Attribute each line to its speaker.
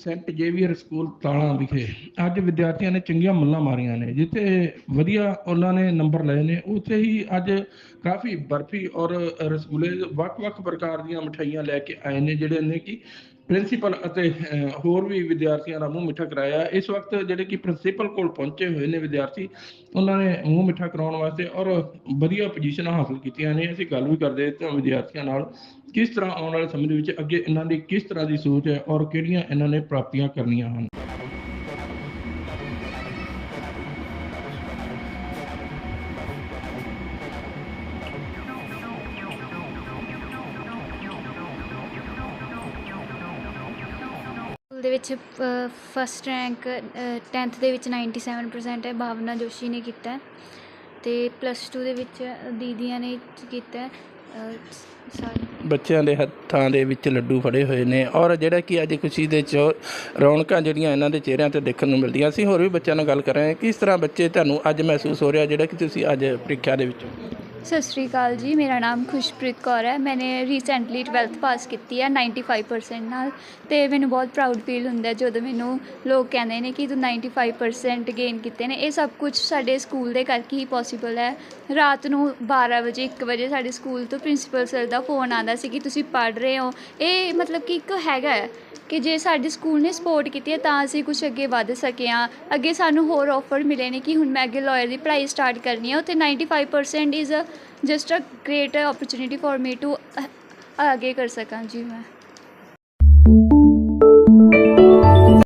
Speaker 1: Saint Xavier school ਤਾਲਾਂ ਵਿਖੇ ਅੱਜ ਵਿਦਿਆਰਥੀਆਂ ਨੇ ਚੰਗੀਆਂ ਮੱਲਾਂ ਮਾਰੀਆਂ ਨੇ, ਜਿੱਥੇ ਵਧੀਆ ਉਹਨਾਂ ਨੇ ਨੰਬਰ ਲਏ ਨੇ, ਉੱਥੇ ਹੀ ਅੱਜ ਕਾਫੀ ਬਰਫੀ ਔਰ ਰਸਗੁੱਲੇ ਵੱਖ-ਵੱਖ ਪ੍ਰਕਾਰ ਦੀਆਂ ਮਠਾਈਆਂ ਲੈ ਕੇ ਆਏ ਨੇ, ਜਿਹੜੇ ਨੇ ਕਿ ਪ੍ਰਿੰਸੀਪਲ ਅਤੇ ਹੋਰ ਵੀ ਵਿਦਿਆਰਥੀਆਂ ਦਾ ਮੂੰਹ ਮਿੱਠਾ ਕਰਾਇਆ। ਇਸ ਵਕਤ ਜਿਹੜੇ ਕਿ ਪ੍ਰਿੰਸੀਪਲ ਕੋਲ ਪਹੁੰਚੇ ਹੋਏ ਨੇ ਵਿਦਿਆਰਥੀ, ਉਹਨਾਂ ਨੇ ਮੂੰਹ ਮਿੱਠਾ ਕਰਾਉਣ ਵਾਸਤੇ ਔਰ ਵਧੀਆ ਪੋਜੀਸ਼ਨਾਂ ਹਾਸਲ ਕੀਤੀਆਂ ਨੇ। ਅਸੀਂ ਗੱਲ ਵੀ ਕਰਦੇ ਤੇ ਵਿਦਿਆਰਥੀਆਂ ਨਾਲ। ਕਿਸ ਤਰ੍ਹਾਂ ਆਉਣ ਵਾਲੇ ਸਮੇਂ ਦੇ ਵਿੱਚ ਅੱਗੇ ਇਹਨਾਂ ਦੀ ਕਿਸ ਤਰ੍ਹਾਂ ਦੀ ਸੋਚ ਹੈ ਔਰ ਕਿਹੜੀਆਂ ਇਹਨਾਂ ਨੇ ਪ੍ਰਾਪਤੀਆਂ ਕਰਨੀਆਂ ਹਨ?
Speaker 2: ਸਕੂਲ ਦੇ ਵਿੱਚ ਫਸਟ ਰੈਂਕ 10th ਦੇ ਵਿੱਚ 97% ਹੈ, ਭਾਵਨਾ ਜੋਸ਼ੀ ਨੇ ਕੀਤਾ ਅਤੇ ਪਲੱਸ ਟੂ ਦੇ ਵਿੱਚ ਦੀਦੀਆਂ ਨੇ ਕੀਤਾ
Speaker 1: ਬੱਚਿਆਂ ਦੇ ਹੱਥਾਂ ਦੇ ਵਿੱਚ ਲੱਡੂ ਫੜੇ ਹੋਏ ਨੇ ਔਰ ਜਿਹੜਾ ਕਿ ਅੱਜ ਖੁਸ਼ੀ ਦੇ ਚੋ ਰੌਣਕਾਂ ਜਿਹੜੀਆਂ ਇਹਨਾਂ ਦੇ ਚਿਹਰਿਆਂ ਤੇ ਦੇਖਣ ਨੂੰ ਮਿਲਦੀਆਂ ਸੀ, ਹੋਰ ਵੀ ਬੱਚਿਆਂ ਨਾਲ ਗੱਲ ਕਰ ਰਹੇ ਹਾਂ ਕਿਸ ਤਰ੍ਹਾਂ ਬੱਚੇ ਤੁਹਾਨੂੰ ਅੱਜ ਮਹਿਸੂਸ ਹੋ ਰਿਹਾ, ਜਿਹੜਾ ਕਿ ਤੁਸੀਂ ਅੱਜ ਪ੍ਰੀਖਿਆ ਦੇ ਵਿੱਚੋਂ?
Speaker 2: ਸਤਿ ਸ਼੍ਰੀ ਅਕਾਲ ਜੀ, ਮੇਰਾ ਨਾਮ ਖੁਸ਼ਪ੍ਰੀਤ ਕੌਰ ਹੈ। ਮੈਨੇ ਰੀਸੈਂਟਲੀ 12th ਪਾਸ ਕੀਤੀ ਹੈ 95% ਨਾਲ। ਤੇ ਮੈਨੂੰ ਬਹੁਤ ਪ੍ਰਾਊਡ ਫੀਲ ਹੁੰਦਾ ਜਦੋਂ ਮੈਨੂੰ ਲੋਕ ਕਹਿੰਦੇ ਨੇ ਕਿ ਤੂੰ 95% ਗੇਨ ਕੀਤੇ ਨੇ। ਇਹ ਸਭ ਕੁਝ ਸਾਡੇ ਸਕੂਲ ਦੇ ਕਰਕੇ ਹੀ ਪੋਸੀਬਲ ਹੈ। ਰਾਤ ਨੂੰ 12 ਵਜੇ 1 ਵਜੇ ਸਾਡੇ ਸਕੂਲ ਤੋਂ ਪ੍ਰਿੰਸੀਪਲ ਸਰ ਦਾ ਫੋਨ ਆਉਂਦਾ ਸੀ ਕਿ ਤੁਸੀਂ ਪੜ੍ਹ ਰਹੇ ਹੋ। ਇਹ ਮਤਲਬ ਕਿ ਇੱਕ ਹੈਗਾ ਹੈ ਕਿ ਜੇ ਸਾਡੇ ਸਕੂਲ ਨੇ ਸਪੋਰਟ ਕੀਤੀ ਹੈ ਤਾਂ ਅਸੀਂ ਕੁਝ ਅੱਗੇ ਵੱਧ ਸਕੇ ਹਾਂ। ਅੱਗੇ ਸਾਨੂੰ ਹੋਰ ਆਫਰ ਮਿਲੇ ਨੇ ਕਿ ਹੁਣ ਮੈਂ ਅੱਗੇ ਲਾਇਰ ਦੀ ਪੜ੍ਹਾਈ ਸਟਾਰਟ ਕਰਨੀ ਹੈ। ਉੱਥੇ 95% is just a great opportunity for me to ਆਗੇ ਕਰ ਸਕਾਂ ਜੀ ਮੈਂ